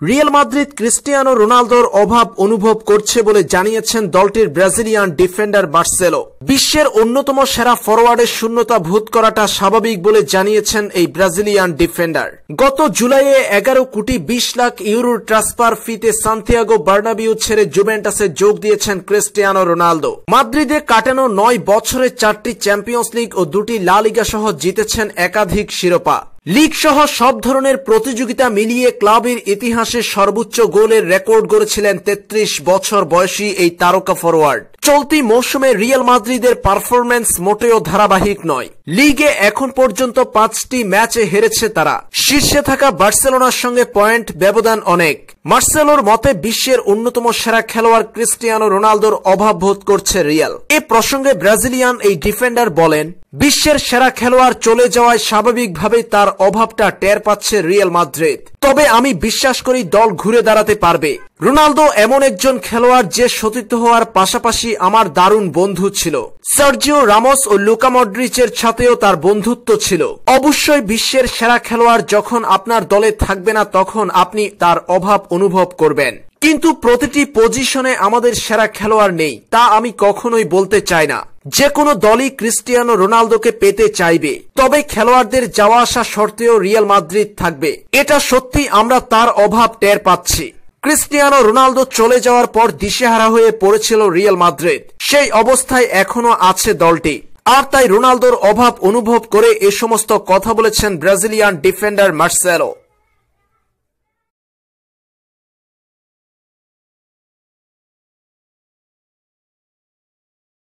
Real Madrid Cristiano রোনালদোর অভাব অনুভব করছে বলে জানিয়েছেন দলটির ব্রাজিলিয়ান ডিফেন্ডার মার্সেলো। বিশ্বের অন্যতম সেরা ফরওয়ার্ডের শূন্যতা ভূত করাটা স্বাভাবিক বলে জানিয়েছেন এই ব্রাজিলিয়ান ডিফেন্ডার। গত জুলাইয়ে এগারো কোটি বিশ লাখ ইউরোর ট্রান্সফার ফিতে সান্তিয়াগো বার্নাবিউ ছেড়ে জুভেন্টাসে যোগ দিয়েছেন ক্রিস্টিয়ানো রোনালদো। মাদ্রিদে কাটানো নয় বছরে চারটি চ্যাম্পিয়ন্স লিগ ও দুটি লা লিগা সহ জিতেছেন একাধিক শিরোপা। লিগ সহ সব ধরনের প্রতিযোগিতা মিলিয়ে ক্লাবের ইতিহাসে সর্বোচ্চ গোলের রেকর্ড গড়েছিলেন ৩৩ বছর বয়সী এই তারকা ফরওয়ার্ড চলতি মৌসুমে রিয়াল মাদ্রিদের পারফরম্যান্স মোটেও ধারাবাহিক নয়। লিগে এখন পর্যন্ত পাঁচটি ম্যাচে হেরেছে তারা। শীর্ষে থাকা বার্সেলোনার সঙ্গে পয়েন্ট ব্যবধান অনেক। মার্সেলোর মতে বিশ্বের অন্যতম সেরা খেলোয়াড় ক্রিস্টিয়ানো রোনালদোর অভাব বোধ করছে রিয়াল। এ প্রসঙ্গে ব্রাজিলিয়ান এই ডিফেন্ডার বলেন বিশ্বের সেরা খেলোয়াড় চলে যাওয়ায় স্বাভাবিকভাবেই তার অভাবটা টের পাচ্ছে রিয়াল মাদ্রিদ। তবে আমি বিশ্বাস করি দল ঘুরে দাঁড়াতে পারবে। রোনালদো এমন একজন খেলোয়াড় যে সতীর্থ হওয়ার পাশাপাশি আমার দারুণ বন্ধু ছিল। সার্জিও রামোস ও লুকা মড্রিচের সাথেও তার বন্ধুত্ব ছিল। অবশ্যই বিশ্বের সেরা খেলোয়াড় যখন আপনার দলে থাকবে না তখন আপনি তার অভাব অনুভব করবেন। কিন্তু প্রতিটি পজিশনে আমাদের সেরা খেলোয়াড় নেই, তা আমি কখনোই বলতে চাই না। যে কোনো দলই ক্রিস্টিয়ানো রোনালদোকে পেতে চাইবে, তবে খেলোয়াড়দের যাওয়া আসা সত্ত্বেও রিয়াল মাদ্রিদ থাকবে। এটা সত্যি আমরা তার অভাব টের পাচ্ছি। ক্রিস্টিয়ানো রোনালদো চলে যাওয়ার পর দিশেহারা হয়ে পড়েছিল রিয়াল মাদ্রিদ। সেই অবস্থায় এখনও আছে দলটি। আর তাই রোনালদোর অভাব অনুভব করে এ সমস্ত কথা বলেছেন ব্রাজিলিয়ান ডিফেন্ডার মার্সেলো।